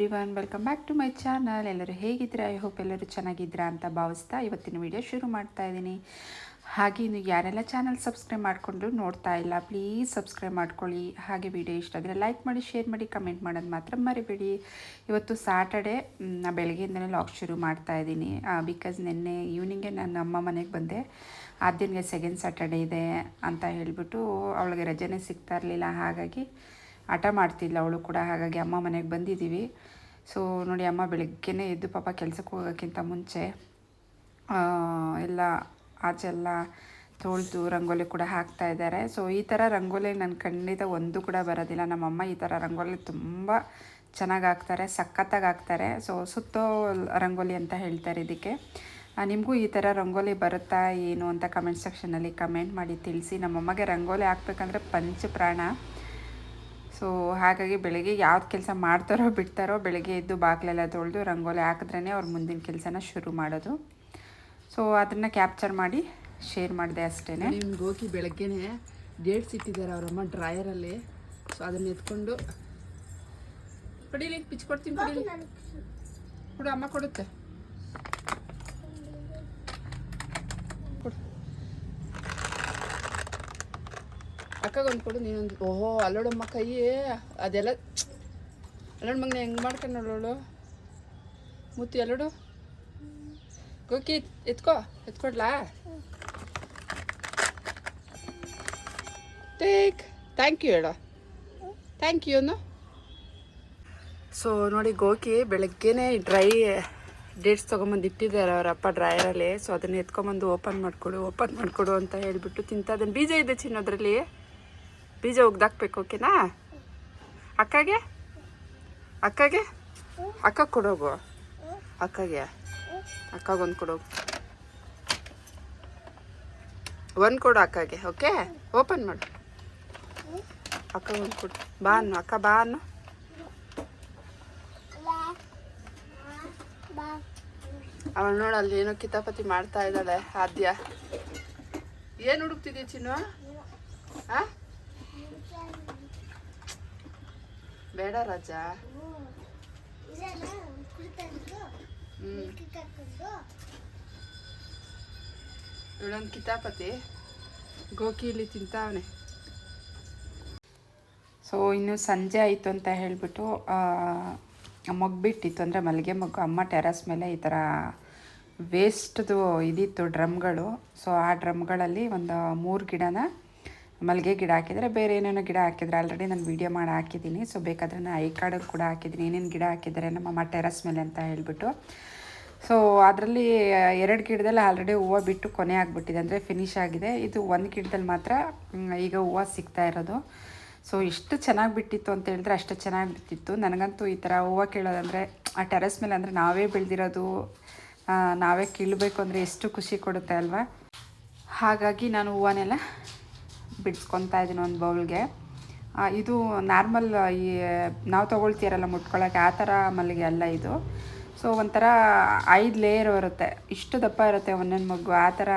Everyone welcome back to my channel. ಎಲ್ಲರೂ ಹೇಗಿದ್ದೀರಾ? I hope ಎಲ್ಲರೂ ಚೆನ್ನಾಗಿದ್ದೀರಾ ಅಂತ ಭಾವಿಸ್ತಾ ಇವತ್ತಿನ ವಿಡಿಯೋ ಶುರು ಮಾಡ್ತಾ ಇದ್ದೀನಿ. ಹಾಗೆ ಇನ್ನು ಯಾರೆಲ್ಲ ಚಾನಲ್ ಸಬ್ಸ್ಕ್ರೈಬ್ ಮಾಡಿಕೊಂಡು ನೋಡ್ತಾ ಇಲ್ಲ, ಪ್ಲೀಸ್ ಸಬ್ಸ್ಕ್ರೈಬ್ ಮಾಡ್ಕೊಳ್ಳಿ. ಹಾಗೆ ವಿಡಿಯೋ ಇಷ್ಟ ಆದರೆ ಲೈಕ್ ಮಾಡಿ, ಶೇರ್ ಮಾಡಿ, ಕಮೆಂಟ್ ಮಾಡೋದು ಮಾತ್ರ ಮರಿಬೇಡಿ. ಇವತ್ತು ಸಾಟರ್ಡೆ ನಾ ಬೆಳಗ್ಗೆಯಿಂದಲೇ ಲಾಗ್ ಶುರು ಮಾಡ್ತಾ ಇದ್ದೀನಿ. ಬಿಕಾಸ್ ನಿನ್ನೆ ಈವ್ನಿಂಗೇ ನಾನು ಅಮ್ಮ ಮನೆಗೆ ಬಂದೆ. ಆದ್ಯನಿಗೆ ಸೆಕೆಂಡ್ ಸ್ಯಾಟರ್ಡೆ ಇದೆ ಅಂತ ಹೇಳಿಬಿಟ್ಟು ಅವಳಿಗೆ ರಜೆನೇ ಸಿಗ್ತಾ ಇರಲಿಲ್ಲ. ಹಾಗಾಗಿ ಆಟ ಮಾಡ್ತಿಲ್ಲ ಅವಳು ಕೂಡ, ಹಾಗಾಗಿ ಅಮ್ಮ ಮನೆಗೆ ಬಂದಿದ್ದೀವಿ. ಸೊ ನೋಡಿ ಅಮ್ಮ ಬೆಳಗ್ಗೆನೇ ಎದ್ದು ಪಾಪ ಕೆಲಸಕ್ಕೆ ಹೋಗೋಕ್ಕಿಂತ ಮುಂಚೆ ಎಲ್ಲ ಆಚೆ ಎಲ್ಲ ತೊಳೆದು ರಂಗೋಲಿ ಕೂಡ ಹಾಕ್ತಾ ಇದ್ದಾರೆ. ಸೊ ಈ ಥರ ರಂಗೋಲಿ ನನ್ನ ಖಂಡಿತ ಒಂದು ಕೂಡ ಬರೋದಿಲ್ಲ. ನಮ್ಮಮ್ಮ ಈ ಥರ ರಂಗೋಲಿ ತುಂಬ ಚೆನ್ನಾಗಿ ಹಾಕ್ತಾರೆ, ಸಖತ್ತಾಗಿ ಹಾಕ್ತಾರೆ. ಸೊ ಸುತ್ತೋ ರಂಗೋಲಿ ಅಂತ ಹೇಳ್ತಾರೆ ಇದಕ್ಕೆ. ನಿಮಗೂ ಈ ಥರ ರಂಗೋಲಿ ಬರುತ್ತಾ ಏನು ಅಂತ ಕಮೆಂಟ್ ಸೆಕ್ಷನಲ್ಲಿ ಕಮೆಂಟ್ ಮಾಡಿ ತಿಳಿಸಿ. ನಮ್ಮಮ್ಮಗೆ ರಂಗೋಲಿ ಹಾಕ್ಬೇಕಂದ್ರೆ ಪಂಚ ಪ್ರಾಣ ಸೊ ಹಾಗಾಗಿ ಬೆಳಗ್ಗೆ ಯಾವ್ದು ಕೆಲಸ ಮಾಡ್ತಾರೋ ಬಿಡ್ತಾರೋ ಬೆಳಗ್ಗೆ ಎದ್ದು ಬಾಗಿಲೆಲ್ಲ ತೊಳೆದು ರಂಗೋಲಿ ಹಾಕಿದ್ರೇ ಅವ್ರ ಮುಂದಿನ ಕೆಲಸನ ಶುರು ಮಾಡೋದು. ಸೊ ಅದನ್ನು ಕ್ಯಾಪ್ಚರ್ ಮಾಡಿ ಶೇರ್ ಮಾಡಿದೆ ಅಷ್ಟೇ ನಿಮ್ಗೆ ಹೋಗಿ ಬೆಳಗ್ಗೆನೆ ಡೇಟ್ಸ್ ಇಟ್ಟಿದ್ದಾರೆ ಅವರಮ್ಮ ಡ್ರಾಯರಲ್ಲಿ ಸೊ ಅದನ್ನ ಎತ್ಕೊಂಡು ಕೊಡಿಲಿ ಪಿಚ್ ಕೊಡ್ತೀನಿ ಕೊಡಿಲಿ ಕೊಡು ಅಮ್ಮ ಕೊಡುತ್ತೆ. ಅಕ್ಕಗೊಂದು ಕೊಡು, ನೀನೊಂದು. ಓಹೋ, ಅಲ್ಲೋಡಮ್ಮ ಕೈಯೇ. ಅದೆಲ್ಲ ಅಲ್ಲೋಡ ಮಗನ, ಹೆಂಗೆ ಮಾಡ್ಕೊಂಡು ನೋಡೋಳು ಮುತ್ತಿ ಅಲ್ಲೋಡು ಗೋಕಿ, ಎತ್ಕೋ, ಎತ್ಕೊಡ್ಲಾ? ಟೇಕ್ ಥ್ಯಾಂಕ್ ಯು ಹೇಳೋ. ಥ್ಯಾಂಕ್ ಯು ಅನ್ನು. ಸೊ ನೋಡಿ, ಗೋಕಿ ಬೆಳಗ್ಗೆನೆ ಡ್ರೈ ಡೇಟ್ಸ್ ತೊಗೊಂಬಂದು ಇಟ್ಟಿದ್ದಾರೆ ಅವರಪ್ಪ ಡ್ರೈಯರಲ್ಲಿ ಸೊ ಅದನ್ನು ಎತ್ಕೊಂಬಂದು ಓಪನ್ ಮಾಡಿಕೊಡು ಓಪನ್ ಮಾಡಿಕೊಡು ಅಂತ ಹೇಳಿಬಿಟ್ಟು ತಿಂತ ಅದನ್ನು ಬೀಜ ಇದೆ ಚಿನ್ನೋದ್ರಲ್ಲಿ. ಬೀಜ ಒಗ್ದಾಕ್ಬೇಕು ಓಕೆನಾ? ಅಕ್ಕಗೆ? ಅಕ್ಕಗೆ? ಅಕ್ಕ ಕೊಡೋಗು. ಅಕ್ಕಗೆ. ಅಕ್ಕಗೊಂದು ಕೊಡೋಗು. ಒಂದು ಕೊಡು ಅಕ್ಕಗೆ, ಓಕೆ? ಓಪನ್ ಮಾಡು. ಅಕ್ಕ ಒಂದು ಕೊಡು. ಬಾ ಅನ್ನು, ಅಕ್ಕ ಬಾ ಅನ್ನು. ಅವಳು ನೋಡು ಅಲ್ಲಿ ಏನೋ ಕಿತಾಪತಿ ಮಾಡ್ತಾ ಇದ್ದಾಳೆ, ಆದ್ಯ. ಏನು ಹುಡುಕ್ತಿದ್ದೀಯ ಚಿನ್ನು ಆ ಬೇಡ ರಾಜ. ಇವಳೊಂದು ಕಿತಾಪತಿ. ಗೋಕಿ ಇಲ್ಲಿ ತಿಂತಾವನೆ. ಸೊ ಇನ್ನು ಸಂಜೆ ಆಯಿತು ಅಂತ ಹೇಳಿಬಿಟ್ಟು ಮಗ್ಬಿಟ್ಟಿತ್ತು ಅಂದರೆ ಮಲ್ಲಿಗೆ ಮಗ್ಗು. ಅಮ್ಮ ಟೆರಸ್ ಮೇಲೆ ಈ ಥರ ವೇಸ್ಟ್ದು ಇದಿತ್ತು ಡ್ರಮ್ಗಳು. ಸೊ ಆ ಡ್ರಮ್ಗಳಲ್ಲಿ ಒಂದು ಮೂರು ಗಿಡನ ಮಲ್ಲಿಗೆ ಗಿಡ ಹಾಕಿದರೆ ಬೇರೆ ಏನೇನೋ ಗಿಡ ಹಾಕಿದ್ರೆ ಆಲ್ರೆಡಿ ನಾನು ವೀಡಿಯೋ ಮಾಡಿ ಹಾಕಿದ್ದೀನಿ. ಸೊ ಬೇಕಾದರೆ ನಾನು ಐ ಕಾರ್ಡಲ್ಲಿ ಕೂಡ ಹಾಕಿದ್ದೀನಿ. ಏನೇನು ಗಿಡ ಹಾಕಿದ್ದಾರೆ ನಮ್ಮಮ್ಮ ಟೆರಸ್ ಮೇಲೆ ಅಂತ ಹೇಳಿಬಿಟ್ಟು. ಸೊ ಅದರಲ್ಲಿ ಎರಡು ಗಿಡದಲ್ಲಿ ಆಲ್ರೆಡಿ ಹೂವು ಬಿಟ್ಟು ಕೊನೆ ಆಗಿಬಿಟ್ಟಿದೆ. ಅಂದರೆ ಫಿನಿಶ್ ಆಗಿದೆ. ಇದು ಒಂದು ಗಿಡದಲ್ಲಿ ಮಾತ್ರ ಈಗ ಹೂವು ಸಿಗ್ತಾ ಇರೋದು. ಸೊ ಎಷ್ಟು ಚೆನ್ನಾಗಿ ಬಿಟ್ಟಿತ್ತು ಅಂತ ಹೇಳಿದ್ರೆ ಅಷ್ಟು ಚೆನ್ನಾಗಿ ಬಿಟ್ಟಿತ್ತು. ನನಗಂತೂ ಈ ಥರ ಹೂವು ಕೇಳೋದಂದರೆ, ಆ ಟೆರೆಸ್ ಮೇಲೆ ಅಂದರೆ ನಾವೇ ಬೆಳೆದಿರೋದು ನಾವೇ ಕೀಳಬೇಕು ಅಂದರೆ ಎಷ್ಟು ಖುಷಿ ಕೊಡುತ್ತೆ ಅಲ್ವಾ? ಹಾಗಾಗಿ ನಾನು ಹೂವನ್ನೆಲ್ಲ ಬಿಡಿಸ್ಕೊತಾ ಇದ್ದೀನಿ ಒಂದು ಬೌಲ್ಗೆ. ಇದು ನಾರ್ಮಲ್ ಈ ನಾವು ತೊಗೊಳ್ತೀರಲ್ಲ ಮುಟ್ಕೊಳ್ಳೋಕೆ ಆ ಥರ ಮಲ್ಲಿಗೆ ಅಲ್ಲ ಇದು. ಸೊ ಒಂಥರ ಐದು ಲೇಯರ್ ಬರುತ್ತೆ ಇಷ್ಟು ದಪ್ಪ ಇರುತ್ತೆ ಒಂದೊಂದು ಮಗು ಆ ಥರ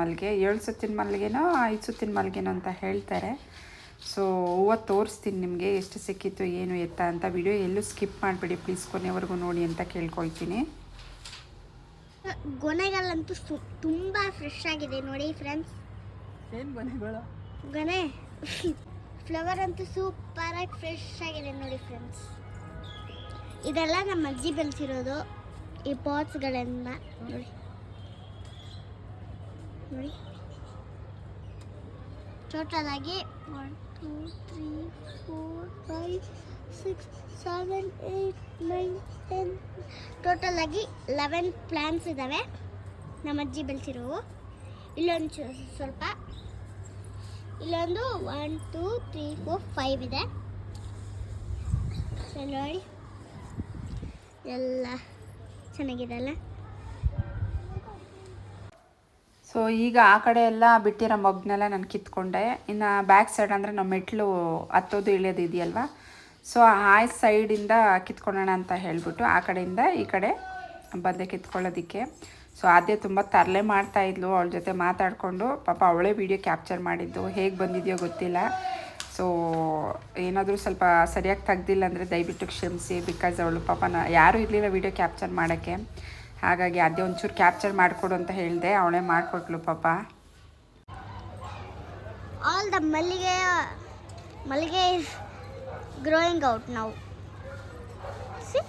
ಮಲ್ಲಿಗೆ. ಏಳು ಸುತ್ತಿನ ಮಲ್ಲಿಗೆನೋ ಐದು ಸುತ್ತಿನ ಮಲ್ಲಿಗೆನೋ ಅಂತ ಹೇಳ್ತಾರೆ. ಸೊ ಹೂವ ತೋರಿಸ್ತೀನಿ ನಿಮಗೆ ಎಷ್ಟು ಸಿಕ್ಕಿತ್ತು ಏನು ಎತ್ತ ಅಂತ. ವಿಡಿಯೋ ಎಲ್ಲೂ ಸ್ಕಿಪ್ ಮಾಡಿಬಿಡಿ. ಪ್ಲೀಸ್ ಕೊನೆವರೆಗೂ ನೋಡಿ ಅಂತ ಕೇಳ್ಕೊಳ್ತೀನಿ. ಗೊನೆಗಳಂತೂ ಸು ತುಂಬ ಫ್ರೆಶ್ ಆಗಿದೆ ನೋಡಿ ಫ್ರೆಂಡ್ಸ್ ಏನು ಮನೆಗಳು ಗೊನೆ ಫ್ಲವರ್ ಅಂತೂ ಸೂಪರಾಗಿ ಫ್ರೆಶ್ ಆಗಿದೆ ನೋಡಿ ಫ್ರೆಂಡ್ಸ್ ಇದೆಲ್ಲ ನಮ್ಮ ಅಜ್ಜಿ ಬೆಳೆಸಿರೋದು ಈ ಪಾಟ್ಸ್ಗಳನ್ನ ನೋಡಿ. ನೋಡಿ. ಟೋಟಲ್ ಆಗಿ one two three four five six seven eight nine ten total ಆಗಿ ಲೆವೆನ್ ಪ್ಲ್ಯಾನ್ಸ್ ಇದ್ದಾವೆ ನಮ್ಮ ಅಜ್ಜಿ ಬೆಳೆಸಿರೋವು. ಇಲ್ಲೊಂದು ಸ್ವಲ್ಪ ಇಲ್ಲೊಂದು one two three four five ಇದೆ. ನೋಡಿ. ಎಲ್ಲ ಚೆನ್ನಾಗಿದೆ ಅಲ್ಲ? ಸೊ ಈಗ ಆ ಕಡೆ ಎಲ್ಲ ಬಿಟ್ಟಿರೋ ಮಗ್ನೆಲ್ಲ ನಾನು ಕಿತ್ಕೊಂಡೆ. ಇನ್ನು ಬ್ಯಾಕ್ ಸೈಡ್ ಅಂದರೆ ನಮ್ಮ ಮೆಟ್ಲು ಹತ್ತೋದು ಇಳಿಯೋದು ಇದೆಯಲ್ವ? ಸೊ ಆ ಸೈಡಿಂದ ಕಿತ್ಕೊಳ್ಳೋಣ ಅಂತ ಹೇಳಿಬಿಟ್ಟು ಆ ಕಡೆಯಿಂದ ಈ ಕಡೆ ಬಂದೆ ಕಿತ್ಕೊಳ್ಳೋದಕ್ಕೆ. ಸೊ ಆದ್ಯ ತುಂಬ ತರಲೆ ಮಾಡ್ತಾ ಇದ್ಲು ಅವಳ ಜೊತೆ ಮಾತಾಡಿಕೊಂಡು. ಪಾಪ ಅವಳೇ ವಿಡಿಯೋ ಕ್ಯಾಪ್ಚರ್ ಮಾಡಿದ್ದು. ಹೇಗೆ ಬಂದಿದೆಯೋ ಗೊತ್ತಿಲ್ಲ. ಸೊ ಏನಾದರೂ ಸ್ವಲ್ಪ ಸರಿಯಾಗಿ ತೆಗ್ದಿಲ್ಲ ಅಂದರೆ ದಯವಿಟ್ಟು ಕ್ಷಮಿಸಿ ಬಿಕಾಸ್ ಅವಳು ಪಾಪ ನಾ, ಯಾರೂ ಇರಲಿಲ್ಲ ವಿಡಿಯೋ ಕ್ಯಾಪ್ಚರ್ ಮಾಡೋಕ್ಕೆ. ಹಾಗಾಗಿ ಅದೇ ಒಂಚೂರು ಕ್ಯಾಪ್ಚರ್ ಮಾಡಿಕೊಡು ಅಂತ ಹೇಳಿದೆ. ಅವಳೇ ಮಾಡಿಕೊಟ್ಲು ಪಾಪ. All the mallige mallige is growing out now. See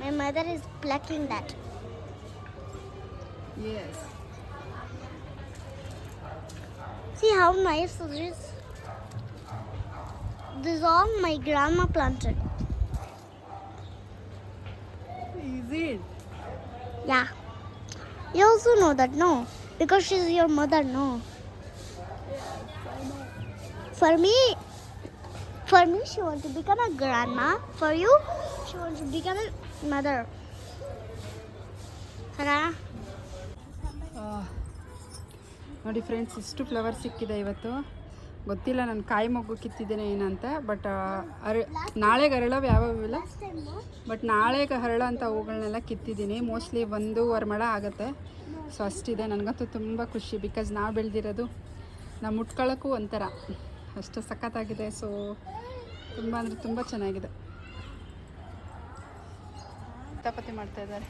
my mother is plucking that. Yes. See how nice it is? This is all my grandma planted. Is it? Yeah. You also know that, no? Because she's your mother, no? For me, for me, she wants to become a grandma. For you, she wants to become a mother. Ta-da! ನೋಡಿ friends, ಇಷ್ಟು flower ಸಿಕ್ಕಿದೆ ಇವತ್ತು. ಗೊತ್ತಿಲ್ಲ ನಾನು ಕಾಯಿ ಮೊಗ್ಗು ಕಿತ್ತಿದ್ದೇನೆ ಏನಂತ but ಅರ ನಾಳೆಗೆ ಅರಳವು ಯಾವ್ಯಾವಿಲ್ಲ ಬಟ್ ನಾಳೆಗೆ ಹರಳೋ ಅಂತ ಹೂಗಳನ್ನೆಲ್ಲ ಕಿತ್ತಿದ್ದೀನಿ. ಮೋಸ್ಟ್ಲಿ ಒಂದೂವರೆ ಮಳ ಆಗುತ್ತೆ. ಸೊ ಅಷ್ಟಿದೆ. ನನಗಂತೂ ತುಂಬ ಖುಷಿ. ಬಿಕಾಸ್ ನಾವು ಬೆಳೆದಿರೋದು ನಾವು ಮುಟ್ಕೊಳ್ಳೋಕ್ಕೂ ಒಂಥರ. ಅಷ್ಟು ಸಖತ್ತಾಗಿದೆ. ಸೊ ತುಂಬ ಅಂದರೆ ತುಂಬ ಚೆನ್ನಾಗಿದೆ. ತಪತಿ ಮಾಡ್ತಾ ಇದ್ದಾರೆ.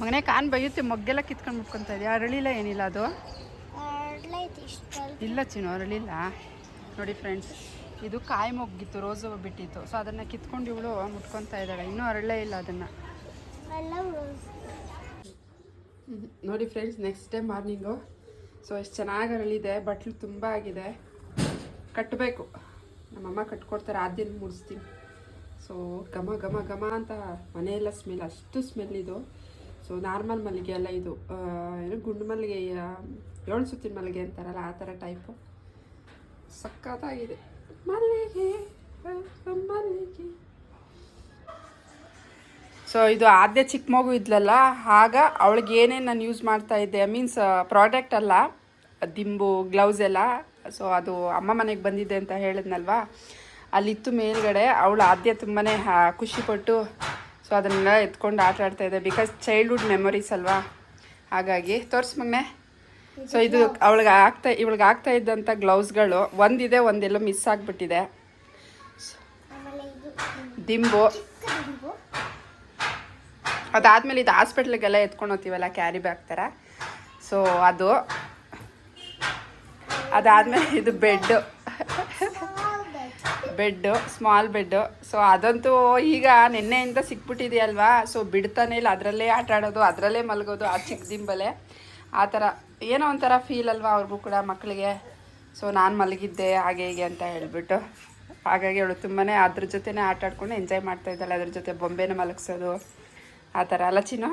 ಮಗನೇ ಕಾನ್ ಬೈಯುತ್ತೆ, ಮೊಗ್ಗೆಲ್ಲ ಕಿತ್ಕೊಂಡು ಮುಟ್ಕೊತಾ ಇದೆಯಾ? ಅರಳಿಲ್ಲ ಏನಿಲ್ಲ ಅದು? ಇಲ್ಲ ಚಿನ್ನು, ಅರಳಿಲ್ಲ. ನೋಡಿ ಫ್ರೆಂಡ್ಸ್ ಇದು ಕಾಯಿ ಮೊಗ್ಗಿತ್ತು, ರೋಸು ಬಿಟ್ಟಿತ್ತು. ಸೊ ಅದನ್ನು ಕಿತ್ಕೊಂಡು ಇವಳು ಮುಟ್ಕೊತಾ ಇದ್ದಾಳೆ. ಇನ್ನೂ ಅರಳೇ ಇಲ್ಲ ಅದನ್ನು. ನೋಡಿ friends next day morning so ಎಷ್ಟು ಚೆನ್ನಾಗಿ ಅರಳಿದೆ, ಬಟ್ಲು ತುಂಬ ಆಗಿದೆ. ಕಟ್ಟಬೇಕು ನಮ್ಮಮ್ಮ ಕಟ್ಕೊಡ್ತಾರೆ ಆ ದಿನ ಮುಡಿಸ್ತೀನಿ. ಸೊ ಘಮ ಘಮ ಘಮ ಅಂತ ಮನೆಯೆಲ್ಲ ಸ್ಮೆಲ್ ಅಷ್ಟು ಸ್ಮೆಲ್ ಇದು. ಸೊ ನಾರ್ಮಲ್ ಮಲ್ಲಿಗೆ ಅಲ್ಲ ಇದು ಏನು ಗುಂಡು ಮಲ್ಲಿಗೆ ಏಳು ಸುತ್ತಿನ ಮಲ್ಲಿಗೆ ಅಂತಾರಲ್ಲ, ಆ ಥರ ಟೈಪು ಸಖತ್ತಾಗಿದೆ. ಮಲ್ಲಿಗೆ ಮಲ್ಲಿಗೆ. ಸೊ ಇದು ಆದ್ಯ ಚಿಕ್ಕ ಮಗು ಇದ್ಲಲ್ಲ, ಆಗ ಅವಳಿಗೆ ಏನೇನು ನಾನು ಯೂಸ್ ಮಾಡ್ತಾ ಇದ್ದೆ ಮೀನ್ಸ್ ಪ್ರಾಡಕ್ಟ್ ಅಲ್ಲ, ದಿಂಬು ಗ್ಲೌಸ್ ಎಲ್ಲ. ಸೊ ಅದು ಅಮ್ಮ ಮನೆಗೆ ಬಂದಿದ್ದೆ ಅಂತ ಹೇಳಿದ್ನಲ್ವಾ? ಅಲ್ಲಿತ್ತು ಮೇಲ್ಗಡೆ, ಅವಳು ಆದ್ಯ ತುಂಬಾ ಖುಷಿಪಟ್ಟು ಸೊ ಅದನ್ನೆಲ್ಲ ಎತ್ಕೊಂಡು ಆಟ ಆಡ್ತಾ ಇದೆ. ಬಿಕಾಸ್ ಚೈಲ್ಡ್ಹುಡ್ ಮೆಮೊರೀಸ್ ಅಲ್ವಾ? ಹಾಗಾಗಿ, ತೋರ್ಸ್ ಮಗ್ನೆ ಸೊ ಇದು ಅವಳಿಗೆ ಆಗ್ತಾ, ಇವಳಿಗೆ ಆಗ್ತಾ ಇದ್ದಂಥ ಗ್ಲೌಸ್ಗಳು ಒಂದಿದೆ, ಒಂದೆಲ್ಲ ಮಿಸ್ ಆಗಿಬಿಟ್ಟಿದೆ. ದಿಂಬು. ಅದಾದಮೇಲೆ ಇದು ಹಾಸ್ಪಿಟ್ಲಿಗೆಲ್ಲ ಎತ್ಕೊಂಡು ಹೋಗ್ತೀವಲ್ಲ ಕ್ಯಾರಿ ಬ್ಯಾಗ್ ಥರ ಸೊ ಅದು. ಅದಾದಮೇಲೆ ಇದು bed. Bed small bed. So ಅದಂತೂ ಈಗ ನಿನ್ನೆಯಿಂದ ಸಿಕ್ಬಿಟ್ಟಿದೆಯಲ್ವಾ? ಸೊ ಬಿಡ್ತಾನೆ ಇಲ್ಲ. ಅದರಲ್ಲೇ ಆಟ ಆಡೋದು, ಅದರಲ್ಲೇ ಮಲಗೋದು, ಆ ಚಿಕ್ಕ ದಿಂಬಲೆ ಆ ಥರ. ಏನೋ ಒಂಥರ ಫೀಲ್ ಅಲ್ವಾ ಅವ್ರಿಗೂ ಕೂಡ ಮಕ್ಕಳಿಗೆ? ಸೊ ನಾನು ಮಲಗಿದ್ದೆ, ಹಾಗೆ ಹೀಗೆ ಅಂತ ಹೇಳಿಬಿಟ್ಟು. ಹಾಗಾಗಿ ಅವಳು ತುಂಬಾ ಅದ್ರ ಜೊತೆನೇ ಆಟ ಆಡ್ಕೊಂಡು ಎಂಜಾಯ್ ಮಾಡ್ತಾ ಇದ್ದಾಳೆ. ಅದ್ರ ಜೊತೆ ಬೊಂಬೆನ ಮಲಗಿಸೋದು. ಆ ಥರ. ಅಲ್ಲ ಚಿನ್ನು?